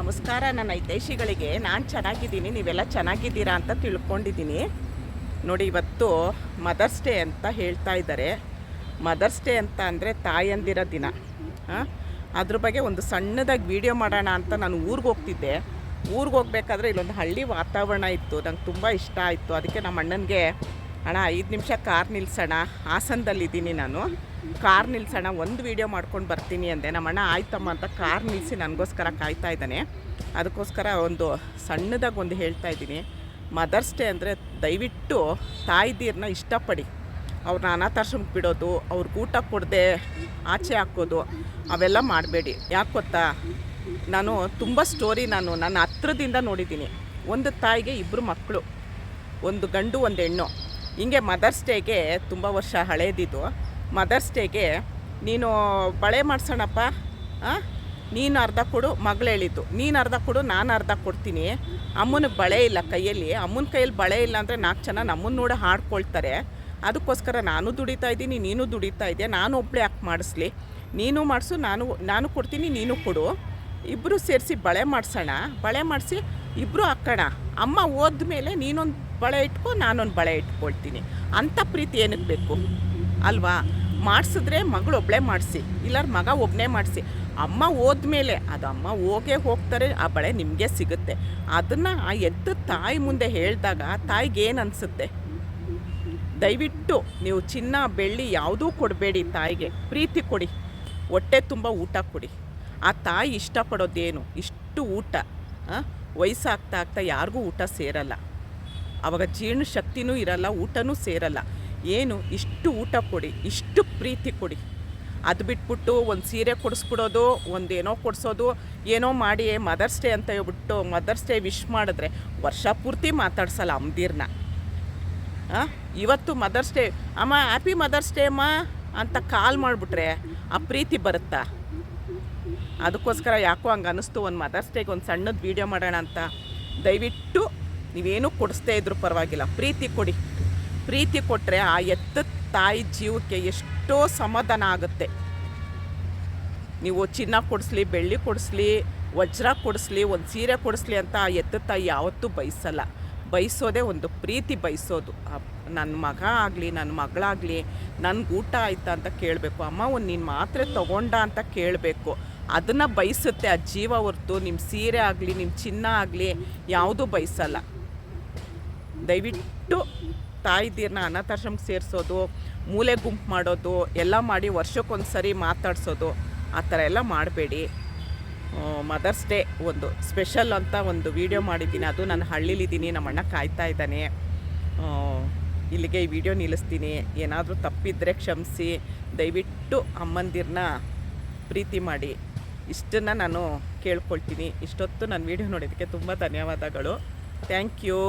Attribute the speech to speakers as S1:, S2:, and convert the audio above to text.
S1: ನಮಸ್ಕಾರ, ನನ್ನ ಹಿತೈಷಿಗಳಿಗೆ. ನಾನು ಚೆನ್ನಾಗಿದ್ದೀನಿ, ನೀವೆಲ್ಲ ಚೆನ್ನಾಗಿದ್ದೀರಾ ಅಂತ ತಿಳ್ಕೊಂಡಿದ್ದೀನಿ. ನೋಡಿ, ಇವತ್ತು ಮದರ್ಸ್ ಡೇ ಅಂತ ಹೇಳ್ತಾ ಇದ್ದಾರೆ. ಮದರ್ಸ್ ಡೇ ಅಂತ ಅಂದರೆ ತಾಯಂದಿರ ದಿನ. ಹಾಂ? ಅದ್ರ ಬಗ್ಗೆ ಒಂದು ಸಣ್ಣದಾಗಿ ವಿಡಿಯೋ ಮಾಡೋಣ ಅಂತ ನಾನು ಊರಿಗೆ ಹೋಗ್ತಿದ್ದೆ. ಊರಿಗೆ ಹೋಗ್ಬೇಕಾದ್ರೆ ಇಲ್ಲೊಂದು ಹಳ್ಳಿ ವಾತಾವರಣ ಇತ್ತು, ನಂಗೆ ತುಂಬ ಇಷ್ಟ ಆಯಿತು. ಅದಕ್ಕೆ ನಮ್ಮ ಅಣ್ಣನಿಗೆ ಅಣ್ಣ, ಐದು ನಿಮಿಷ ಕಾರ್ ನಿಲ್ಸೋಣ. ಹಾಸನದಲ್ಲಿದ್ದೀನಿ ನಾನು. ಕಾರ್ ನಿಲ್ಸೋಣ, ಒಂದು ವೀಡಿಯೋ ಮಾಡ್ಕೊಂಡು ಬರ್ತೀನಿ ಅಂದೆ. ನಮ್ಮ ಅಣ್ಣ ಆಯ್ತಮ್ಮ ಅಂತ ಕಾರ್ ನಿಲ್ಲಿಸಿ ನನಗೋಸ್ಕರ ಕಾಯ್ತಾ ಇದ್ದಾನೆ. ಅದಕ್ಕೋಸ್ಕರ ಒಂದು ಸಣ್ಣದಾಗಿ ಒಂದು ಹೇಳ್ತಾ ಇದ್ದೀನಿ. ಮದರ್ಸ್ ಡೇ ಅಂದರೆ ದಯವಿಟ್ಟು ತಾಯಿದೀರನ್ನ ಇಷ್ಟಪಡಿ. ಅವ್ರನ್ನ ಅನಾಥಾಶ್ರಮಕ್ಕೆ ಬಿಡೋದು, ಅವ್ರಿಗೆ ಊಟ ಕೊಡದೆ ಆಚೆ ಹಾಕೋದು, ಅವೆಲ್ಲ ಮಾಡಬೇಡಿ. ಯಾಕೆ ಗೊತ್ತಾ? ನಾನು ತುಂಬ ಸ್ಟೋರಿ ನಾನು ನನ್ನ ಹತ್ರದಿಂದ ನೋಡಿದ್ದೀನಿ. ಒಂದು ತಾಯಿಗೆ ಇಬ್ಬರು ಮಕ್ಕಳು ಒಂದು ಗಂಡು, ಒಂದು ಹೆಣ್ಣು. ಹಿಂಗೆ ಮದರ್ಸ್ ಡೇಗೆ ತುಂಬ ವರ್ಷ ಹಳೇದಿದ್ದು ಮದರ್ಸ್ ಡೇಗೆ ನೀನು ಬಳೆ ಮಾಡ್ಸೋಣಪ್ಪ ನೀನು ಅರ್ಧ ಕೊಡು, ಮಗಳು ಹೇಳಿದ್ದು. ನೀನು ಅರ್ಧ ಕೊಡು, ನಾನು ಅರ್ಧ ಕೊಡ್ತೀನಿ. ಅಮ್ಮನಿಗೆ ಬಳೆ ಇಲ್ಲ ಕೈಯಲ್ಲಿ. ಅಮ್ಮನ ಕೈಯಲ್ಲಿ ಬಳೆ ಇಲ್ಲ ಅಂದರೆ ನಾಲ್ಕು ಜನ ನಮ್ಮನ್ನ ನೋಡಿ ಹಾಡ್ಕೊಳ್ತಾರೆ. ಅದಕ್ಕೋಸ್ಕರ ನಾನು ದುಡಿತಾ ಇದ್ದೀನಿ, ನೀನು ದುಡಿತಾ ಇದೆಯಾ? ನಾನು ಒಬ್ಬಳೇ ಯಾಕೆ ಮಾಡಿಸ್ಲಿ? ನೀನು ಮಾಡಿಸು, ನಾನು ನಾನು ಕೊಡ್ತೀನಿ, ನೀನು ಕೊಡು. ಇಬ್ಬರು ಸೇರಿಸಿ ಬಳೆ ಮಾಡಿಸೋಣ. ಬಳೆ ಮಾಡಿಸಿ ಇಬ್ಬರು ಹಾಕೋಣ. ಅಮ್ಮ ಹೋದ್ಮೇಲೆ ನೀನೊಂದು ಬಳೆ ಇಟ್ಕೊ, ನಾನೊಂದು ಬಳೆ ಇಟ್ಕೊಳ್ತೀನಿ. ಅಂಥ ಪ್ರೀತಿ ಏನಕ್ಕೆ ಬೇಕು? ಅಲ್ವಾ? ಮಾಡಿಸಿದ್ರೆ ಮಗಳು ಒಬ್ಬಳೇ ಮಾಡಿಸಿ, ಇಲ್ಲಾರ ಮಗ ಒಬ್ಬನೇ ಮಾಡಿಸಿ. ಅಮ್ಮ ಹೋದ್ಮೇಲೆ ಅದು ಅಮ್ಮ ಹೋಗೇ ಹೋಗ್ತಾರೆ, ಆ ಬಳೆ ನಿಮಗೆ ಸಿಗುತ್ತೆ. ಅದನ್ನು ಆ ಎದ್ದು ತಾಯಿ ಮುಂದೆ ಹೇಳಿದಾಗ ತಾಯಿಗೆ ಏನು ಅನಿಸುತ್ತೆ? ದಯವಿಟ್ಟು ನೀವು ಚಿನ್ನ, ಬೆಳ್ಳಿ ಯಾವುದೂ ಕೊಡಬೇಡಿ ತಾಯಿಗೆ. ಪ್ರೀತಿ ಕೊಡಿ. ಹೊಟ್ಟೆ ತುಂಬ ಊಟ ಕೊಡಿ. ಆ ತಾಯಿ ಇಷ್ಟಪಡೋದೇನು? ಇಷ್ಟು ಊಟ ವಯಸ್ಸಾಗ್ತಾ ಆಗ್ತಾ ಯಾರಿಗೂ ಊಟ ಸೇರಲ್ಲ. ಆವಾಗ ಜೀರ್ಣ ಶಕ್ತಿನೂ ಇರಲ್ಲ, ಊಟನೂ ಸೇರಲ್ಲ. ಏನು? ಇಷ್ಟು ಊಟ ಕೊಡಿ, ಇಷ್ಟು ಪ್ರೀತಿ ಕೊಡಿ. ಅದು ಬಿಟ್ಬಿಟ್ಟು ಒಂದು ಸೀರೆ ಕೊಡಿಸ್ಬಿಡೋದು ಒಂದು ಏನೋ ಕೊಡಿಸೋದು, ಏನೋ ಮಾಡಿ, ಮದರ್ಸ್ ಡೇ ಅಂತ ಹೇಳ್ಬಿಟ್ಟು ಮದರ್ಸ್ ಡೇ ವಿಶ್ ಮಾಡಿದ್ರೆ ವರ್ಷ ಪೂರ್ತಿ ಮಾತಾಡ್ಸಲ್ಲ ಅಮ್ದಿರ್ನ ಇವತ್ತು ಮದರ್ಸ್ ಡೇ, ಅಮ್ಮ, ಹ್ಯಾಪಿ ಮದರ್ಸ್ ಡೇ ಅಮ್ಮ ಅಂತ ಕಾಲ್ ಮಾಡಿಬಿಟ್ರೆ ಆ ಪ್ರೀತಿ ಬರುತ್ತಾ? ಅದಕ್ಕೋಸ್ಕರ ಯಾಕೋ ಹಂಗೆ ಅನ್ನಿಸ್ತು ಒಂದು ಮದರ್ಸ್ ಡೇಗೆ ಒಂದು ಸಣ್ಣದು ವೀಡಿಯೋ ಮಾಡೋಣ ಅಂತ. ದಯವಿಟ್ಟು ನೀವೇನು ಕೊಡಿಸ್ದೇ ಇದ್ರೂ ಪರವಾಗಿಲ್ಲ. ಪ್ರೀತಿ ಕೊಡಿ. ಪ್ರೀತಿ ಕೊಟ್ಟರೆ ಆ ಎತ್ತ ತಾಯಿ ಜೀವಕ್ಕೆ ಎಷ್ಟೋ ಸಮಾಧಾನ ಆಗುತ್ತೆ. ನೀವು ಚಿನ್ನ ಕೊಡಿಸ್ಲಿ, ಬೆಳ್ಳಿ ಕೊಡಿಸ್ಲಿ, ವಜ್ರ ಕೊಡಿಸ್ಲಿ, ಒಂದು ಸೀರೆ ಕೊಡಿಸ್ಲಿ ಅಂತ ಆ ಎತ್ತ ತಾಯಿ ಯಾವತ್ತೂ ಬಯಸಲ್ಲ. ಬಯಸೋದೇ ಒಂದು ಪ್ರೀತಿ ಬಯಸೋದು. ನನ್ನ ಮಗ ಆಗಲಿ ನನ್ನ ಮಗಳಾಗಲಿ, ನನಗೆ ಊಟ ಆಯ್ತಾ ಅಂತ ಕೇಳಬೇಕು. ಅಮ್ಮ, ಒಂದು ನೀನು ಮಾತ್ರೆ ತೊಗೊಂಡ ಅಂತ ಕೇಳಬೇಕು. ಅದನ್ನು ಬಯಸುತ್ತೆ ಆ ಜೀವ ಹೊರ್ತು. ನಿಮ್ಮ ಸೀರೆ ಆಗಲಿ ನಿಮ್ಮ ಚಿನ್ನ ಆಗಲಿ, ಯಾವುದೂ ಬಯಸಲ್ಲ. ದಯವಿಟ್ಟು ತಾಯಿದೀರನ್ನ ಅನಾಥಾಶ್ರಮಕ್ಕೆ ಸೇರಿಸೋದು, ಮೂಲೆ ಗುಂಪು ಮಾಡೋದು, ಎಲ್ಲ ಮಾಡಿ ವರ್ಷಕ್ಕೊಂದು ಸರಿ ಮಾತಾಡಿಸೋದು, ಆ ಥರ ಎಲ್ಲ ಮಾಡಬೇಡಿ. ಮದರ್ಸ್ ಡೇ ಒಂದು ಸ್ಪೆಷಲ್ ಅಂತ ಒಂದು ವಿಡಿಯೋ ಮಾಡಿದ್ದೀನಿ. ಅದು ನಾನು ಹಳ್ಳಿಲಿದ್ದೀನಿ ನಮ್ಮ ಅಣ್ಣ ಕಾಯ್ತಾ ಇದ್ದಾನೆ. ಇಲ್ಲಿಗೆ ಈ ವಿಡಿಯೋ ನಿಲ್ಲಿಸ್ತೀನಿ. ಏನಾದರೂ ತಪ್ಪಿದ್ರೆ ಕ್ಷಮಿಸಿ. ದಯವಿಟ್ಟು ಅಮ್ಮಂದಿರನ್ನ ಪ್ರೀತಿ ಮಾಡಿ. ಇಷ್ಟನ್ನು ನಾನು ಕೇಳ್ಕೊಳ್ತೀನಿ. ಇಷ್ಟೊತ್ತು ನನ್ನ ವಿಡಿಯೋ ನೋಡಿದ್ದಕ್ಕೆ ತುಂಬ ಧನ್ಯವಾದಗಳು. Thank you